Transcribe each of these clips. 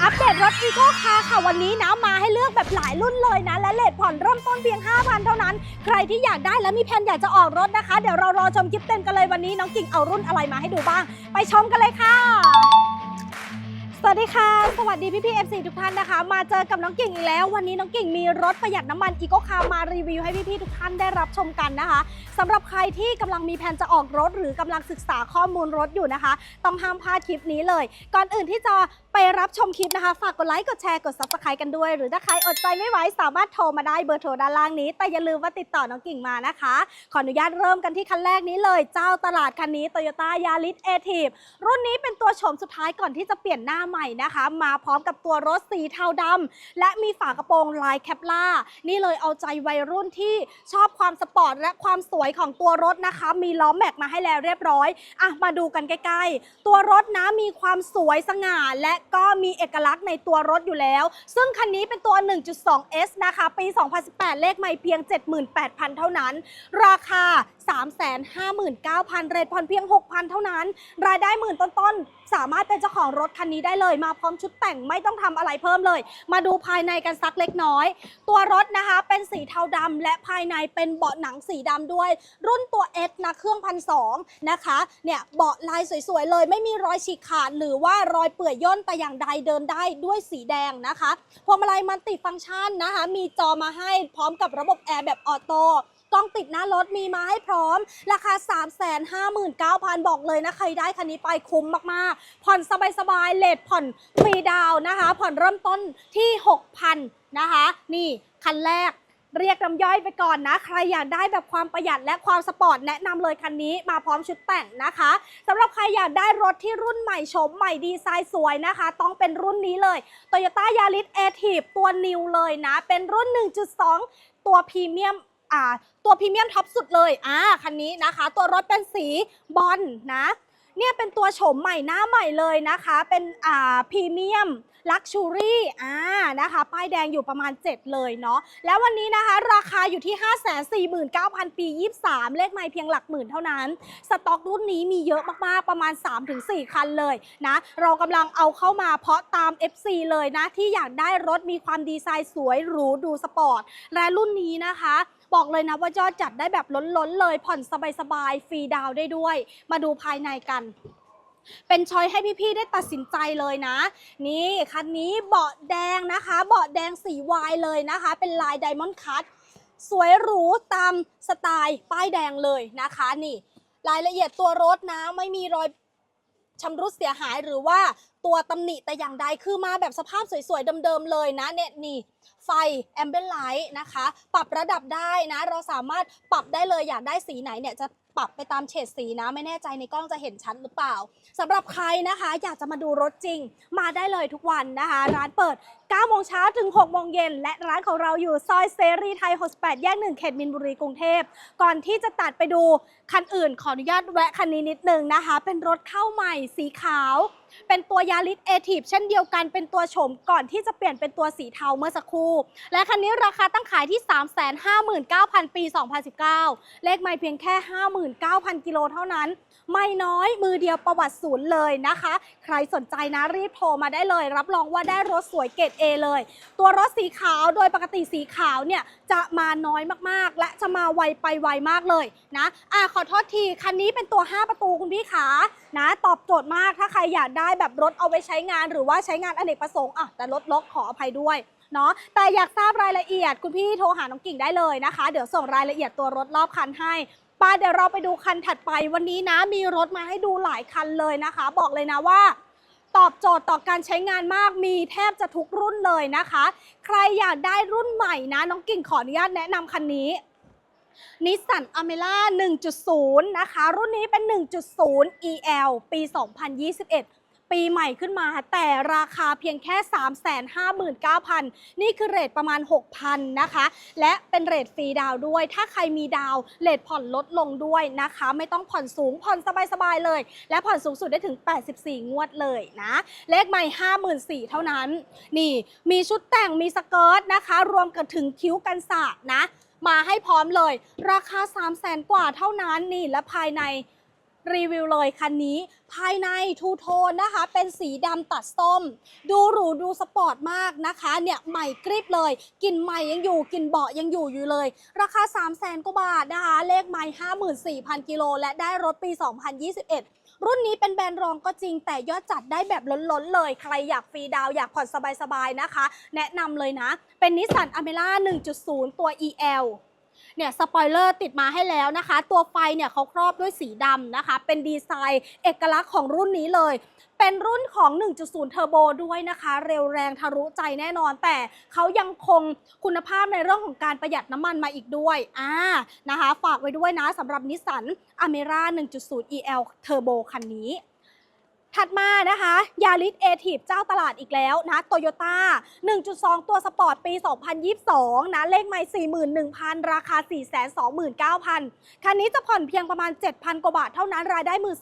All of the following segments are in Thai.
อัปเดตรถอีโก้คาค่ะวันนี้นะมาให้เลือกแบบหลายรุ่นเลยนะ และเลทผ่อนเริ่มต้นเพียง 5,000 เท่านั้น ใครที่อยากได้และมีแผนอยากจะออกรถนะคะ เดี๋ยวเรารอชมคลิปเต็มกันเลยวันนี้น้องกิ่งเอารุ่นอะไรมาให้ดูบ้าง ไปชมกันเลยค่ะ สวัสดีค่ะ สวัสดีพี่พี่เอฟซีทุกท่านนะคะ มาเจอกับน้องกิ่งอีกแล้ว วันนี้น้องกิ่งมีรถประหยัดน้ำมันอีโก้คารมารีวิวให้พี่พี่ทุกท่านได้รับชมกันนะคะสำหรับใครที่กำลังมีแผนจะออกรถ หรือกำลังศึกษาข้อมูลรถอยู่นะคะ ต้องห้ามพลาดคลิปนี้เลย ก่อนอื่นที่จะ ไปรับชมคลิปนะคะ ฝากกดไลค์ กดแชร์ กด subscribe กันด้วย หรือถ้าใครอดใจไม่ไหวสามารถโทรมาได้เบอร์โทรด้านล่างนี้ แต่อย่าลืมว่าติดต่อน้องกิ่งมานะคะ ขออนุญาตเริ่มกันที่คันแรกนี้เลย เจ้าตลาดคันนี้ Toyota Yaris a t i v รุ่นนี้เป็นตัวโฉมสุดท้ายก่อนที่จะเปลี่ยนหน้าใหม่นะคะ มาพร้อมกับตัวรถสีเทาดำและมีฝากระโปรงลายแคปล่า นี่เลยเอาใจวัยรุ่นที่ชอบความสปอร์ตและความสวยของตัวรถนะคะ มีล้อแม็กมาให้แล้วเรียบร้อยอะมาดูกันใกล้ ๆ ตัวรถนะมีความสวยสง่าและก็มีเอกลักษณ์ในตัวรถอยู่แล้ว ซึ่งคันนี้เป็นตัว 1.2S นะคะ ปี 2018 เลขไม่เพียง 78,000 เท่านั้น ราคา359,000 เรทผ่อนเพียง 6,000 เท่านั้น รายได้หมื่นต้นๆ สามารถเป็นเจ้าของรถคันนี้ได้เลย มาพร้อมชุดแต่งไม่ต้องทำอะไรเพิ่มเลย มาดูภายในกันสักเล็กน้อย ตัวรถนะคะเป็นสีเทาดำและภายในเป็นเบาะหนังสีดำด้วย รุ่นตัว S นะเครื่องพันสองนะคะเนี่ยเบาะลายสวยๆ เลยไม่มีรอยฉีกขาดหรือว่ารอยเปื่อยย่นแต่อย่างใดเดินได้ด้วยสีแดงนะคะพวงมาลัยมันติฟังก์ชันนะคะ มีจอมาให้พร้อมกับระบบแอร์แบบออโต้ กล้องติดหน้ารถมีมาให้พร้อม ราคา 359,000 บอกเลยนะใครได้คันนี้ไปคุ้มมากๆ ผ่อนสบายๆเลทผ่อนฟรีดาวนะคะ ผ่อนเริ่มต้นที่ 6,000นะคะ นี่คันแรกเรียกน้ำย่อยไปก่อนนะ ใครอยากได้แบบความประหยัดและความสปอร์ตแนะนำเลยคันนี้มาพร้อมชุดแต่งนะคะสำหรับใครอยากได้รถที่รุ่นใหม่โฉมใหม่ดีไซน์สวยนะคะ ต้องเป็นรุ่นนี้เลย Toyota Yaris a t i v ตัวนิวเลยนะ เป็นรุ่น 1.2 ตัวพรีเมียม อ่าตัวพรีเมียมท็อปสุดเลยอ่าคันนี้นะคะ ตัวรถเป็นสีบอลนะ เนี่ยเป็นตัวโฉมใหม่หน้าใหม่เลยนะคะ เป็นอ่าพรีเมียมลักชูรี่อ่านะคะ ป้ายแดงอยู่ประมาณ 7 เลยเนาะ แล้ววันนี้นะคะ ราคาอยู่ที่ 549,000 ปี 23 เลขไม่เพียงหลักหมื่นเท่านั้น สต็อกรุ่นนี้มีเยอะมากๆ ประมาณ 3-4 คันเลยนะ เรากำลังเอาเข้ามาเพราะตาม FC เลยนะ ที่อยากได้รถมีความดีไซน์สวยหรูดูสปอร์ต และรุ่นนี้นะคะ บอกเลยนะว่ายอดจัดได้แบบล้นๆเลย ผ่อนสบายๆฟรีดาวได้ด้วย มาดูภายในกันเป็นช้อยให้พี่ๆได้ตัดสินใจเลยนะ นี่คันนี้เบาะแดงนะคะ เบาะแดงสีวายเลยนะคะ เป็นลายไดมอนด์คัตสวยหรูตามสไตล์ป้ายแดงเลยนะคะ นี่ รายละเอียดตัวรถนะ ไม่มีรอยชำรุดเสียหายหรือว่า ตัวตำหนิแต่อย่างใดคือมาแบบสภาพสวยๆเดิมๆเลยนะเนี่ยนี่ไฟแอมเบ l ไลท์นะคะ ปรับระดับได้นะ เราสามารถปรับได้เลยอยากได้สีไหนเนี่ยจะปรับไปตามเฉดสีนะ ไม่แน่ใจในกล้องจะเห็นชัดหรือเปล่าสำหรับใครนะคะ อยากจะมาดูรถจริง มาได้เลยทุกวันนะคะ ร้านเปิด 9 โมงเช้าถึง 6 โมงเย็น และร้านของเราอยู่ซอยเสรีไทย 68 แยก 1 เขตมินบุรีกรุงเทพ ก่อนที่จะตัดไปดูคันอื่นขออนุญาตแวะคันนี้นิดนึงนะคะ เป็นรถเข้าใหม่สีขาว เป็นตัวยาริสเอทีฟเช่นเดียวกันเป็นตัวโฉมก่อนที่จะเปลี่ยนเป็นตัวสีเทาเมื่อสักครู่ และคันนี้ราคาตั้งขายที่ 359,000 ปี 2019 เลขไม่เพียงแค่ 59,000 กิโลเท่านั้น ไม่น้อยมือเดียวประวัติศูนย์เลยนะคะ ใครสนใจนะรีบโทรมาได้เลย รับรองว่าได้รถสวยเกรด A เลย ตัวรถสีขาวโดยปกติสีขาวเนี่ยจะมาน้อยมากๆ และจะมาไวไปไวมากเลยนะอะขอโทษที คันนี้เป็นตัว 5 ประตูคุณพี่ขานะ ตอบโจทย์มากถ้าใครอยากได้ได้แบบรถเอาไว้ใช้งานหรือว่าใช้งานอเนกประสงค์อะแต่รถล็อกขออภัยด้วยเนาะแต่อยากทราบรายละเอียดคุณพี่โทรหาน้องกิ่งได้เลยนะคะ เดี๋ยวส่งรายละเอียดตัวรถรอบคันให้ป้าเดี๋ยวเราไปดูคันถัดไปวันนี้นะมีรถมาให้ดูหลายคันเลยนะคะ บอกเลยนะว่าตอบโจทย์ต่อการใช้งานมากมีแทบจะทุกรุ่นเลยนะคะ ใครอยากได้รุ่นใหม่นะ น้องกิ่งขออนุญาตแนะนำคันนี้นิสสันอเมร่า1.0 นะคะ รุ่นนี้เป็น 1.0 EL ปี 2021 ปีใหม่ขึ้นมา แต่ราคาเพียงแค่ 359,000 นี่คือเรทประมาณ 6,000 นะคะ และเป็นเรทฟรีดาวด้วย ถ้าใครมีดาวเรทผ่อนลดลงด้วยนะคะ ไม่ต้องผ่อนสูงผ่อนสบายๆเลย และผ่อนสูงสุดได้ถึง 84 งวดเลยนะ เลขใหม่54,000 เท่านั้น นี่มีชุดแต่งมีสเกิร์ตนะคะ รวมกันถึงคิ้วกันสาดนะ มาให้พร้อมเลย ราคา 3 0 0แสนกว่าเท่านั้นนี่และภายใน รีวิวเลยคันนี้ ภายในทูโทนนะคะ เป็นสีดำตัดส้ม ดูหรูดูสปอร์ตมากนะคะ เนี่ยใหม่กริบเลย กลิ่นใหม่ยังอยู่กลิ่นเบาะยังอยู่อยู่เลย ราคา 3 0 0แสนกว่าบาทนะคะ เลขไม้54,000 กิโล และได้รถปี 2021รุ่นนี้เป็นแบรนด์รองก็จริงแต่ยอดจัดได้แบบล้นๆเลย ใครอยากฟรีดาว อยากผ่อนสบายๆนะคะ แนะนำเลยนะ เป็นนิสสันอเมร่า1.0 ตัว EL เนี่ยสปอยเลอร์ติดมาให้แล้วนะคะ ตัวไฟเนี่ยเขาครอบด้วยสีดำนะคะ เป็นดีไซน์เอกลักษณ์ของรุ่นนี้เลย เป็นรุ่นของ 1.0 เทอร์โบด้วยนะคะ เร็วแรงทะลุใจแน่นอน แต่เขายังคงคุณภาพในเรื่องของการประหยัดน้ำมันมาอีกด้วยอ่านะคะ ฝากไว้ด้วยนะสำหรับนิสสันอเมร่า1.0 EL Turbo คันนี้ ถัดมานะคะยาริสเอทีฟเจ้าตลาดอีกแล้วนะโตโยต้า1.2 ตัวสปอร์ตปี 2022 นะเลขไม่41,000 ราคา 429,000 คันนี้จะผ่อนเพียงประมาณ 7,000 กว่าบาทเท่านั้นรายได้มือ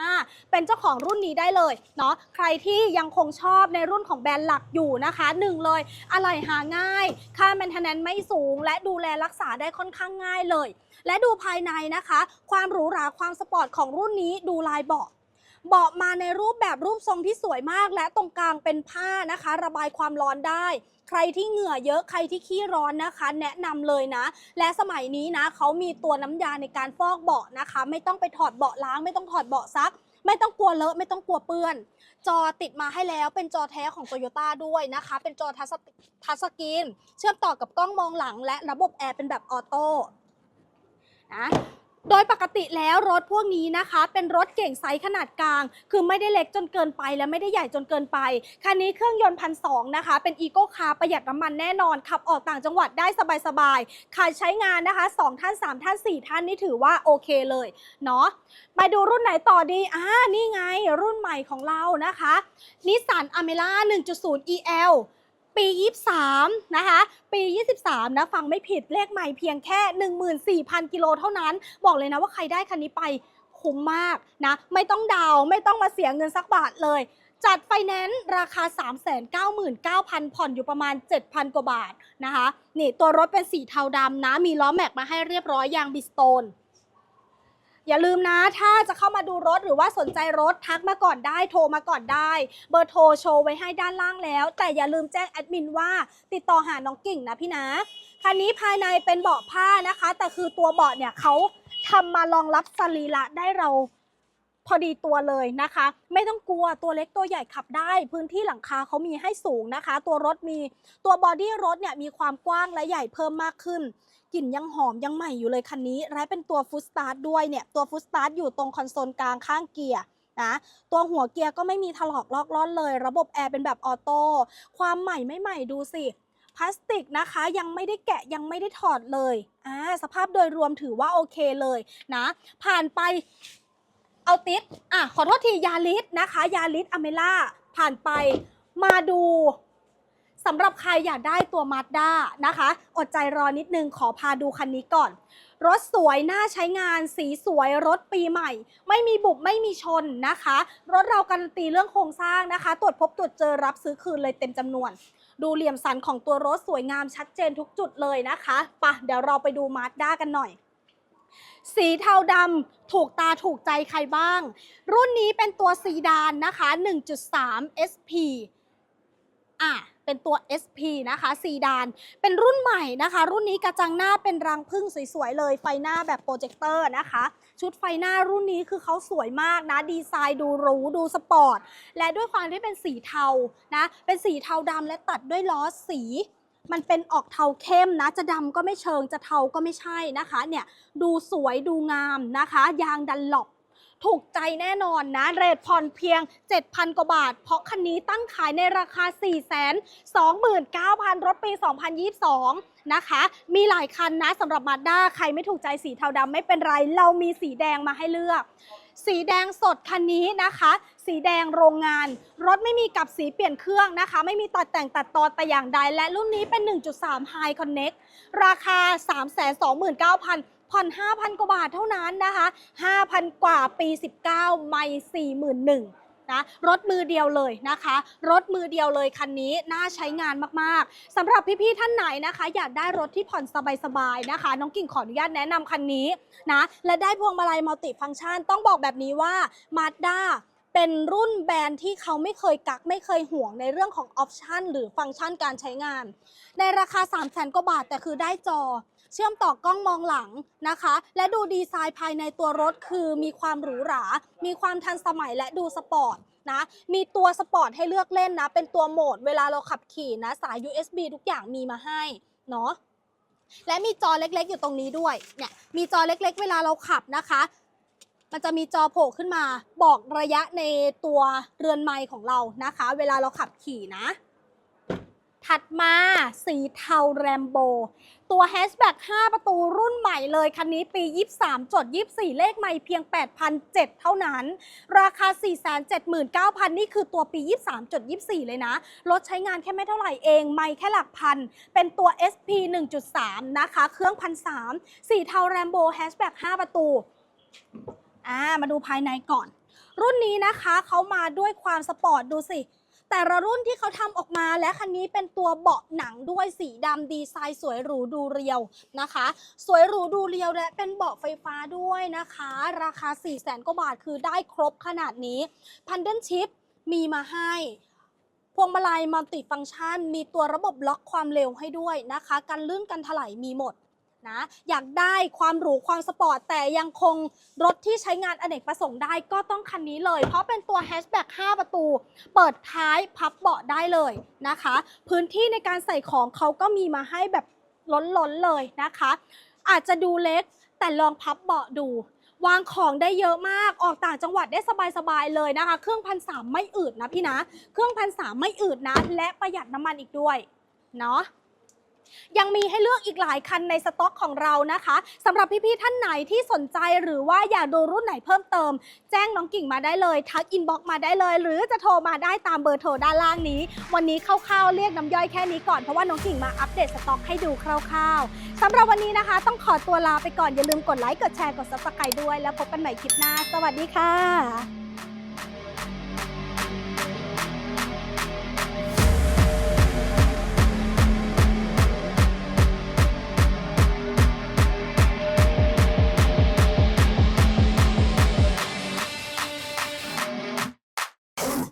45,000 เป็นเจ้าของรุ่นนี้ได้เลยเนาะใครที่ยังคงชอบในรุ่นของแบรนด์หลักอยู่นะคะหนึ่งเลยอะไรหาง่าย ค่าแมนเทนแนนไม่สูง และดูแลรักษาได้ค่อนข้างง่ายเลย และดูภายในนะคะ ความหรูหราความสปอร์ตของรุ่นนี้ดูลายเบาะ เบาะมาในรูปแบบรูปทรงที่สวยมากและตรงกลางเป็นผ้านะคะ ระบายความร้อนได้ ใครที่เหงื่อเยอะใครที่ขี้ร้อนนะคะ แนะนำเลยนะ และสมัยนี้นะเขามีตัวน้ำยาในการฟอกเบาะนะคะ ไม่ต้องไปถอดเบาะล้าง ไม่ต้องถอดเบาะซักไม่ต้องกลัวเลอะไม่ต้องกลัวเปื้อน จอติดมาให้แล้วเป็นจอแท้ของ Toyota ด้วยนะคะ เป็นจอทัชทัชสกรีน เชื่อมต่อกับกล้องมองหลัง และระบบแอร์เป็นแบบออโต้นะ โดยปกติแล้วรถพวกนี้นะคะ เป็นรถเก่งไซส์ขนาดกลาง คือไม่ได้เล็กจนเกินไปและไม่ได้ใหญ่จนเกินไป คันนี้เครื่องยนต์พันสองนะคะ เป็นอีโก้คาร์ประหยัดน้ำมันแน่นอน ขับออกต่างจังหวัดได้สบายๆใครใช้งานนะคะ 2 ท่าน 3 ท่าน 4 ท่านนี่ถือว่าโอเคเลยเนาะไปดูรุ่นไหนต่อดีอ่านี่ไงรุ่นใหม่ของเรานะคะนิสสันอเมร่า1.0 EL ปี 23 นะคะ ปี 23 นะ ฟังไม่ผิดเลขใหม่เพียงแค่ 14,000 กิโลเท่านั้น บอกเลยนะว่าใครได้คันนี้ไปคุ้มมากนะ ไม่ต้องดาวไม่ต้องมาเสียเงินสักบาทเลย จัดไฟแนนซ์ราคา 399,000 ผ่อนอยู่ประมาณ 7,000 กว่าบาทนะคะ นี่ตัวรถเป็นสีเทาดำนะ มีล้อแม็กมาให้เรียบร้อยยางบิสโตน อย่าลืมนะ ถ้าจะเข้ามาดูรถหรือว่าสนใจรถทักมาก่อนได้โทรมาก่อนได้ เบอร์โทรโชว์ไว้ให้ด้านล่างแล้ว แต่อย่าลืมแจ้งแอดมินว่าติดต่อหาน้องกิ่งนะพี่นะคันนี้ภายในเป็นเบาะผ้านะคะ แต่คือตัวเบาะเนี่ยเขาทำมารองรับสรีระได้เราพอดีตัวเลยนะคะ ไม่ต้องกลัวตัวเล็กตัวใหญ่ขับได้ พื้นที่หลังคาเขามีให้สูงนะคะ ตัวรถมีตัวบอดี้รถเนี่ยมีความกว้างและใหญ่เพิ่มมากขึ้น กลิ่นยังหอมยังใหม่อยู่เลยคันนี้และเป็นตัวฟุตสตาร์ทด้วยเนี่ย ตัวฟุตสตาร์ทอยู่ตรงคอนโซลกลางข้างเกียร์นะตัวหัวเกียร์ก็ไม่มีถลอกลอกล่อนเลย ระบบแอร์เป็นแบบออโต้ความใหม่ไม่ใหม่ดูสิพลาสติกนะคะยังไม่ได้แกะยังไม่ได้ถอดเลยอ่าสภาพโดยรวมถือว่าโอเคเลยนะ ผ่านไปเอาติดอะขอโทษทียาลิสนะคะ ยาลิสอเมล่าผ่านไปมาดู สำหรับใครอยากได้ตัวมาด้านะคะ อดใจรอนิดนึงขอพาดูคันนี้ก่อน รถสวยน่าใช้งาน สีสวยรถปีใหม่ ไม่มีบุบไม่มีชนนะคะ รถเราการันตีเรื่องโครงสร้างนะคะ ตรวจพบตรวจเจอรับซื้อคืนเลยเต็มจำนวน ดูเหลี่ยมสันของตัวรถสวยงามชัดเจนทุกจุดเลยนะคะปะเดี๋ยวเราไปดูมาด้ากันหน่อยสีเทาดำถูกตาถูกใจใครบ้าง รุ่นนี้เป็นตัวซีดานนะคะ 1.3 SP อะ เป็นตัว SP นะคะซีดาน เป็นรุ่นใหม่นะคะ รุ่นนี้กระจังหน้าเป็นรังพึ่งสวยๆเลย ไฟหน้าแบบโปรเจคเตอร์นะคะ ชุดไฟหน้ารุ่นนี้คือเขาสวยมากนะ ดีไซน์ดูหรูดูสปอร์ต และด้วยความที่เป็นสีเทานะ เป็นสีเทาดำและตัดด้วยล้อสีมันเป็นออกเทาเข้มนะ จะดำก็ไม่เชิง จะเทาก็ไม่ใช่นะคะ เนี่ย ดูสวยดูงามนะคะ ยางดันหลบ ถูกใจแน่นอนนะ เรทผ่อนเพียง 7,000 กว่าบาท เพราะคันนี้ตั้งขายในราคา 429,000 รถปี 2022 นะคะ มีหลายคันนะสำหรับมาด้าใครไม่ถูกใจสีเทาดำไม่เป็นไร เรามีสีแดงมาให้เลือก สีแดงสดคันนี้นะคะ สีแดงโรงงาน รถไม่มีกับสีเปลี่ยนเครื่องนะคะ ไม่มีตัดแต่งตัดตอนแต่อย่างใดและรุ่นนี้เป็น 1.3 High Connect ราคา 329,000 ผ่อน 5,000 กว่าบาทเท่านั้นนะคะ 5,000 กว่าปี 19 ไม่ 41,000นะรถมือเดียวเลยนะคะ รถมือเดียวเลยคันนี้น่าใช้งานมากๆสำหรับพี่ๆท่านไหนนะคะ อยากได้รถที่ผ่อนสบายๆนะคะ น้องกิ่งขออนุญาตแนะนำคันนี้นะและได้พวงมาลัยมัลติฟังก์ชัน ต้องบอกแบบนี้ว่า Mazda เป็นรุ่นแบรนด์ที่เขาไม่เคยกักไม่เคยห่วงในเรื่องของออปชันหรือฟังก์ชันการใช้งาน ในราคา 3 0 0 0 0 0กว่าบาทแต่คือได้จอ เชื่อมต่อกล้องมองหลังนะคะ และดูดีไซน์ภายในตัวรถคือมีความหรูหรา มีความทันสมัยและดูสปอร์ตนะมีตัวสปอร์ตให้เลือกเล่นนะ เป็นตัวโหมดเวลาเราขับขี่นะ สาย USB ทุกอย่างมีมาให้เนาะและมีจอเล็กๆ อยู่ตรงนี้ด้วยเนี่ยมีจอเล็กๆ เวลาเราขับนะคะ มันจะมีจอโผล่ขึ้นมา บอกระยะในตัวเรือนไม้ของเรานะคะ เวลาเราขับขี่นะ ถัดมาสีเทาแรมโบ ตัวแฮชแบ็ก5ประตูรุ่นใหม่เลย คันนี้ปี 23 จด 24 เลขใหม่เพียง 8,007 เท่านั้น ราคา 479,000 นี่คือตัวปี 23 จด 24 เลยนะ รถใช้งานแค่ไม่เท่าไหร่เอง ไม่แค่หลักพัน เป็นตัว SP 1.3 นะคะ เครื่องพันสามสีเทาแรมโบแฮชแบ็ก5ประตูอ่ามาดูภายในก่อน รุ่นนี้นะคะเขามาด้วยความสปอร์ตดูสิ แต่ละรุ่นที่เขาทำออกมาและคันนี้เป็นตัวเบาะหนังด้วยสีดำดีไซน์สวยหรูดูเรียวนะคะ สวยหรูดูเรียวและเป็นเบาะไฟฟ้าด้วยนะคะ ราคา 4 0 0แสนกว่าบาทคือได้ครบขนาดนี้พันเดนชิปมีมาให้พวงมาลัยมัลติฟังก์ชัน มีตัวระบบล็อกความเร็วให้ด้วยนะคะกันลื่นกันถลายมีหมด นะอยากได้ความหรูความสปอร์ต แต่ยังคงรถที่ใช้งานอเนกประสงค์ได้ก็ต้องคันนี้เลย เพราะเป็นตัวแฮชแบ็ก5ประตู เปิดท้ายพับเบาะได้เลยนะคะ พื้นที่ในการใส่ของเขาก็มีมาให้แบบล้นๆเลยนะคะ อาจจะดูเล็กแต่ลองพับเบาะดูวางของได้เยอะมาก ออกต่างจังหวัดได้สบายๆเลยนะคะ เครื่องพันสามไม่อืดนะพี่นะ เครื่องพันสามไม่อืดนะ และประหยัดน้ำมันอีกด้วย เนาะ ยังมีให้เลือกอีกหลายคันในสต็อกของเรานะคะสำหรับพี่ๆท่านไหนที่สนใจหรือว่าอยากดูรุ่นไหนเพิ่มเติม แจ้งน้องกิ่งมาได้เลยทักอินบ็อกมาได้เลย หรือจะโทรมาได้ตามเบอร์โทรด้านล่างนี้ วันนี้คร่าวๆเรียกน้ำย่อยแค่นี้ก่อนเพราะว่าน้องกิ่งมาอัปเดตสต็อกให้ดูคร่าวๆสำหรับวันนี้นะคะ ต้องขอตัวลาไปก่อนอย่าลืมกดไลค์กดแชร์กดซับสไครต์ด้วย แล้วพบกันใหม่คลิปหน้า สวัสดีค่ะ